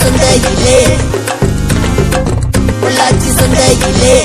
சந்தையிலே உள்ளாட்சி சந்தையிலே